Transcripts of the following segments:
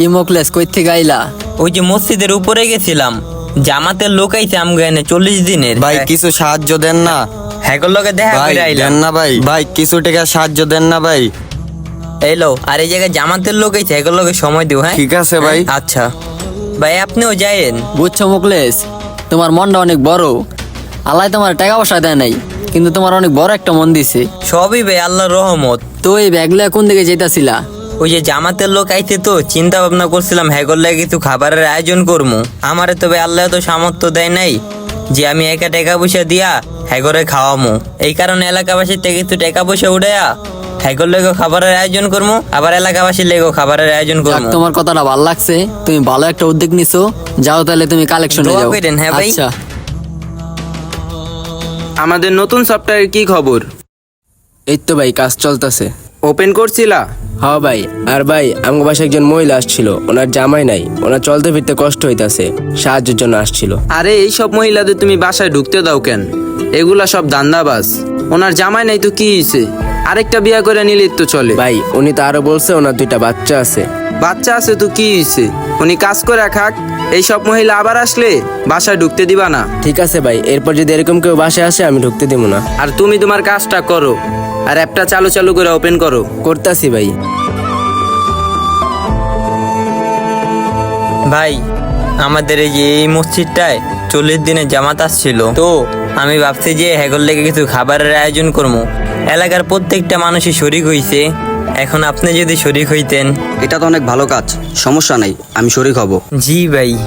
কি মোকলেস কই থেকে আইলা? ওই যে মসজিদের উপরে গেছিলাম। জামাতের লোক আইছে আমগো এনে চল্লিশ দিনের। ভাই কিছু সাহায্য দেন না। হ্যাগোর লগে দেখা ভাই করে আইলাম। দেন না ভাই। ভাই কিছু টাকা সাহায্য দেন না ভাই। এলো আর এই জায়গায় জামাতের লোক আইছে হ্যাগোর লগে সময় দিও হ্যাঁ? ঠিক আছে ভাই। আচ্ছা। ভাই আপনিও যাইয়েন বুঝছ মোকলেস তোমার মনটা অনেক বড়। আল্লাহ তোমার টাকা পয়সা দেয় নাই কিন্তু তোমার অনেক বড় একটা মন দিছে। সবই ভাই আল্লাহর রহমত। তো এই ব্যাগলা কোন দিকে যেতেছিলা ওই যে জামাতের লোক আইতে তো চিন্তা ভাবনা করছিলাম হ্যাগোর লাগে কিছু খাবারের আয়োজন করব আমারে তবে আল্লাহ তো সামর্থ্য দেয় নাই যে আমি একা টাকা পয়সা দিয়া হ্যাগরে খাওয়ামু। এই কারণে এলাকাবাসী থেকে একটু টাকা পয়সা উঠাইয়া হ্যাগর লেগো খাবারের আয়োজন করব আবার এলাকাবাসীর লেগো খাবারের আয়োজন যাক, করব তোমার কথাটা ভালো লাগছে তুমি ভালো একটা উদ্যোগ নিছো। যাও তাহলে তুমি কালেকশনে দোয়া যাও। কইরেন, হ্যাঁ ভাই? আচ্ছা। আমাদের নতুন সফটওয়্যার কি খবর? এই তো ভাই কাজ চলতেছে। ওপেন করছিলা? হ্যাঁ ভাই আর ভাই আমার বাসায় একজন মহিলা আসছিল ওনার জামাই নাই ওনার চলতে ফিরতে কষ্ট হইতাছে সাহায্যের জন্য আসছিল। আরে এই সব মহিলাদের তুমি বাসায় ঢুকতে দাও কেন? এগুলা সব দান্দাবাজ। ওনার জামাই নাই তো কি হয়েছে আরেকটা বিয়া করে নিলে তো চলে। ভাই উনি তো আরও বলছে ওনার দুইটা বাচ্চা আছে। বাচ্চা আছে তো কি হয়েছে উনি কাজ করে খাক এই সব মহিলা আবার আসলে বাসায় ঢুকতে দিবা না। ঠিক আছে ভাই এরপর যদি এরকম কেউ বাসায় আসে আমি ঢুকতে দিব না। আর তুমি তোমার কাজটা করো। আর অ্যাপটা চালু চালু করে ওপেন করো। করতাছি ভাই। ভাই আমাদের এই যে এই মসজিদটায় চল্লিশ দিনে জামাত আসছিল তো আমি ভাবছি যে হ্যাগর লেগে কিছু খাবারের আয়োজন করব। এলাকার প্রত্যেকটা মানুষই শরিক হইছে। এখন আপনি যদি শরিক হইতেন। এটা তো অনেক ভালো কাজ সমস্যা নাই আমি শরিক হব। জি ভাই।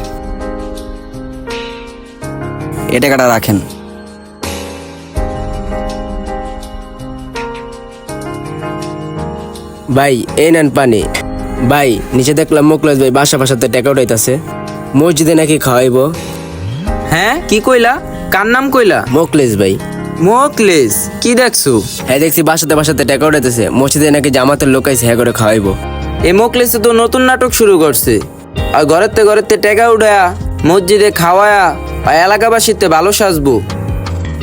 এ টাকাটা রাখেন। ভাই এই নেন পানি। ভাই নিচে দেখলাম মোকলেশ ভাই বাসা বাসাতে টাকা উঠাইতাছে। মসজিদে নাকি খাওয়াইবো? হ্যাঁ কি কইলা? কার নাম কইলা? মোকলেশ ভাই। মোকলেস কি দেখছ? হ্যাঁ দেখছি বাসাতে বাসাতে টাকা উঠাইতেছে। মসজিদে নাকি জামাতের লোক আইছে হ্যাঁ করে খাওয়াইবো। এই মোকলেসে তো নতুন নাটক শুরু করছে। আর ঘরেতে ঘরেতে টেকা উঠায়া মসজিদে খাওয়ায়া আর এলাকাবাসীতে ভালো সাজবো।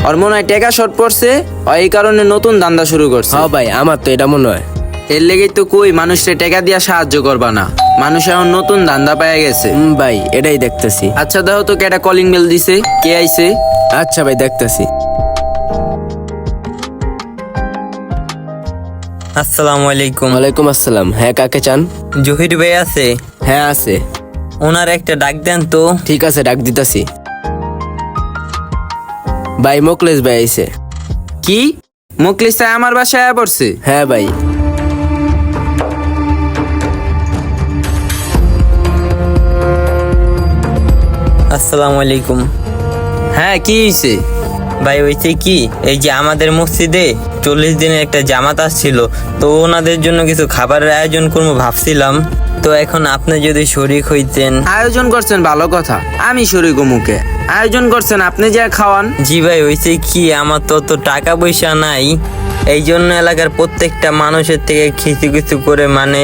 আর মনে হয় টেকা শর্ট পড়ছে আর এই কারণে নতুন দান্দা শুরু করছে। হ্যাঁ ভাই আমার তো এটা মনে হয়। এর লেগেই তো কই মানুষকে টেকা দিয়া সাহায্য করবা না। মানুষ এখন নতুন ধান্দা পাইয়া গেছে। হুম ভাই এটাই দেখতেছি। আচ্ছা দেখো তো কেটা কলিং বেল দিছে। কে আইছে? আচ্ছা ভাই দেখতেছি। আসসালামু আলাইকুম। ওয়ালাইকুম আসসালাম। হ্যাঁ কাকে চান? জহির ভাই আছে। হ্যাঁ আছে। ওনার একটা ডাক দেন তো। ঠিক আছে ডাক দিতাছি। ভাই মোকলেশ ভাই আইছে। কি? মোকলেস তাই আমার বাসায় আয়া পড়ছে? হ্যাঁ ভাই। আসসালামু আলাইকুম। হ্যাঁ কি হইছে? ভাই হয়েছে কি? এই যে আমাদের মসজিদে চল্লিশ দিনের একটা জামাত আসছিল তো ওনাদের জন্য কিছু খাবারের আয়োজন করব ভাবছিলাম। তো এখন আপনি যদি শরিক হইতেন। আয়োজন করছেন ভালো কথা। আমি শরীর মুখে আয়োজন করছেন আপনি যা খাওয়ান। জি ভাই হয়েছে কি? আমার তো অত টাকা পয়সা নাই। এই জন্য এলাকার প্রত্যেকটা মানুষের থেকে কিছু কিছু করে মানে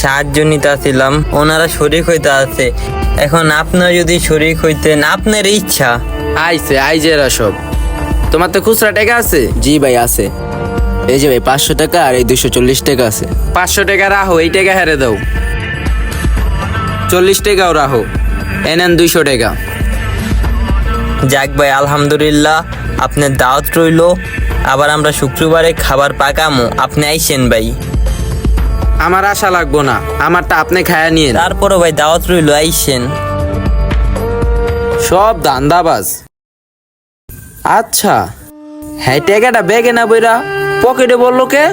সাহায্য নিতে আসছিলাম। ওনারা শরিক হইতে আছে এখন আপনার যদি শরিক হইতেন আপনার ইচ্ছা। আইছে আইজেরা সব। তোমার তো খুচরা টাকা আছে? জি ভাই আছে। এই যে ভাই পাঁচশো টাকা আর এই দুশো চল্লিশ টাকা আছে। পাঁচশো টাকা রাহো এই টাকা হেরে দাও। চল্লিশ টাকাও রাহো। এনেন দুইশো টাকা। যাক ভাই আলহামদুলিল্লাহ আপনার দাওয়াত রইল। আবার আমরা শুক্রবারে খাবার পাকামো। আপনি আইসেন ভাই। আমার আশা লাগবো না। আমারটা আপনি খায়া নিয়ে তারপরও ভাই দাওয়াত রইল আইসেন। সব দান্দাবাজ আচ্ছা হ্যাঁ টাকাটা ব্যাগে না বইরা। পকেটে বলল কে?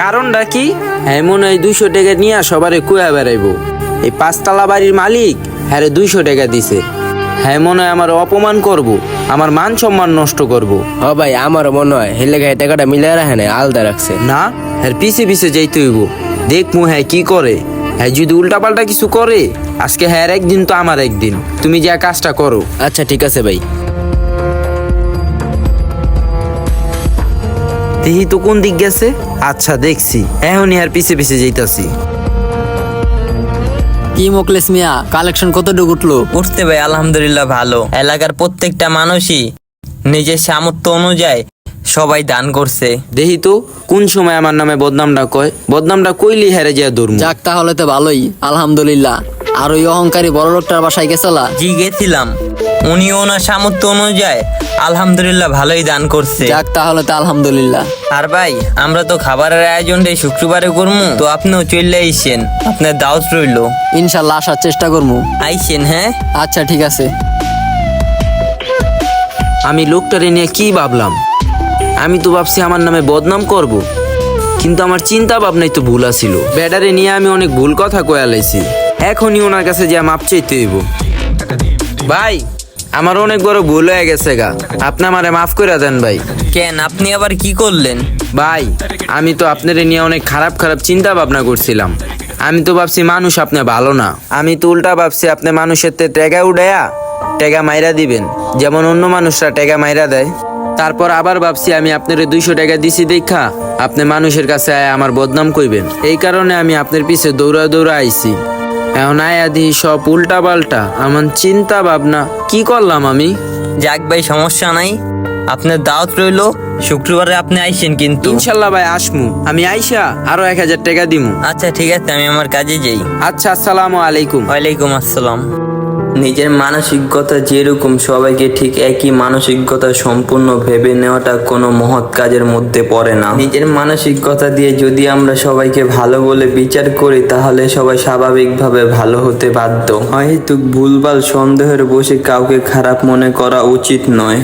কারণটা কি? হ্যাঁ মনে হয় দুইশো টাকা নিয়ে সবারে কুয়া বেড়াইবো। এই পাঁচতলা বাড়ির মালিক হ্যাঁ রে দুইশো টাকা দিছে। হ্যাঁ মনে হয় আমার অপমান করব। আমার মান সম্মান নষ্ট করব। হ ভাই আমারও মনে হয় হেলে গায়ে টাকাটা মিলে রাখে না আলাদা রাখছে। না হ্যাঁ পিছে পিছে যাইতে হইব। দেখমু হ্যাঁ কি করে? হ্যাঁ যদি উল্টাপাল্টা কিছু করে আজকে হ্যাঁ একদিন তো আমার একদিন। তুমি যা কাজটা করো। আচ্ছা ঠিক আছে ভাই। দেখি তো কোন দিক গেছে। আচ্ছা দেখছি। এখনই আর পিছে পিছে যাইতাছি। কি মোকলেস মিয়া? কালেকশন কতটুকু উঠল? উঠতে ভাই আলহামদুলিল্লাহ ভালো। এলাকার প্রত্যেকটা মানুষই নিজের সামর্থ্য অনুযায়ী সবাই দান করছে। দেখি তো কোন সময় আমার নামে বদনামটা কয়? বদনামটা কইলি হেরে যা ধরমু? যাক তাহলে তো ভালোই আলহামদুলিল্লাহ। আর ওই অহংকারী বড় লোকটার বাসায় গেছলা? জি গেছিলাম। উনি ওনার সামর্থ্য অনুযায়ী আলহামদুলিল্লাহ ভালোই দান করছে। যাক তাহলে তো আলহামদুলিল্লাহ। আর ভাই আমরা তো খাবারের আয়োজনটা এই শুক্রবারে করব তো আপনিও চলে আইসেন। আপনার দাওয়াত রইল। ইনশাল্লাহ আসার চেষ্টা করব আইসেন হ্যাঁ? আচ্ছা ঠিক আছে। আমি লোকটারে নিয়ে কি ভাবলাম? আমি তো ভাবছি আমার নামে বদনাম করব। কিন্তু আমার চিন্তা ভাবনাই তো ভুল আছিল। ব্যাডারে নিয়ে আমি অনেক ভুল কথা কয়া লাইছি এখনই ওনার কাছে যা মাপ চাইতে হইব। ভাই আমার অনেক বড় ভুল হয়ে গেছে গা। আপনি আমারে মাফ করে দেন ভাই। কেন? আপনি আবার কি করলেন? ভাই আমি তো আপনার নিয়ে অনেক খারাপ খারাপ চিন্তা ভাবনা করছিলাম। আমি তো ভাবছি মানুষ আপনি ভালো না। আমি তো উল্টা ভাবছি আপনি মানুষের তে টেকা উড়াইয়া টেকা মাইরা দিবেন। যেমন অন্য মানুষরা টেকা মাইরা দেয়। তারপর আবার ভাবছি আমি আপনার দুইশো টাকা দিছি দেখা। আপনি মানুষের কাছে আয় আমার বদনাম কইবেন। এই কারণে আমি আপনার পিছে দৌড়া দৌড়া আইছি। এখন আয়া দিই সব উল্টা পাল্টা আমার চিন্তা ভাবনা কি করলাম আমি? যাক ভাই সমস্যা নাই। আপনার দাওয়াত রইল শুক্রবারে আপনি আইসেন কিন্তু। ইনশাল্লাহ ভাই আসমু। আমি আইসা আরও এক হাজার টাকা দিমু। আচ্ছা ঠিক আছে আমি আমার কাজে যাই। আচ্ছা আসসালামু আলাইকুম। ওয়ালাইকুম আসসালাম। নিজের মানসিকতা যেরকম, সবাইকে ঠিক একই মানসিকতা সম্পূর্ণ ভেবে নেওয়াটা কোনো মহৎ কাজের মধ্যে পড়ে না। নিজের মানসিকতা দিয়ে যদি আমরা সবাইকে ভালো বলে বিচার করি, তাহলে সবাই স্বাভাবিকভাবে ভালো হতে বাধ্য। হয়তো ভুলভাল সন্দেহের বসে কাউকে খারাপ মনে করা উচিত নয়।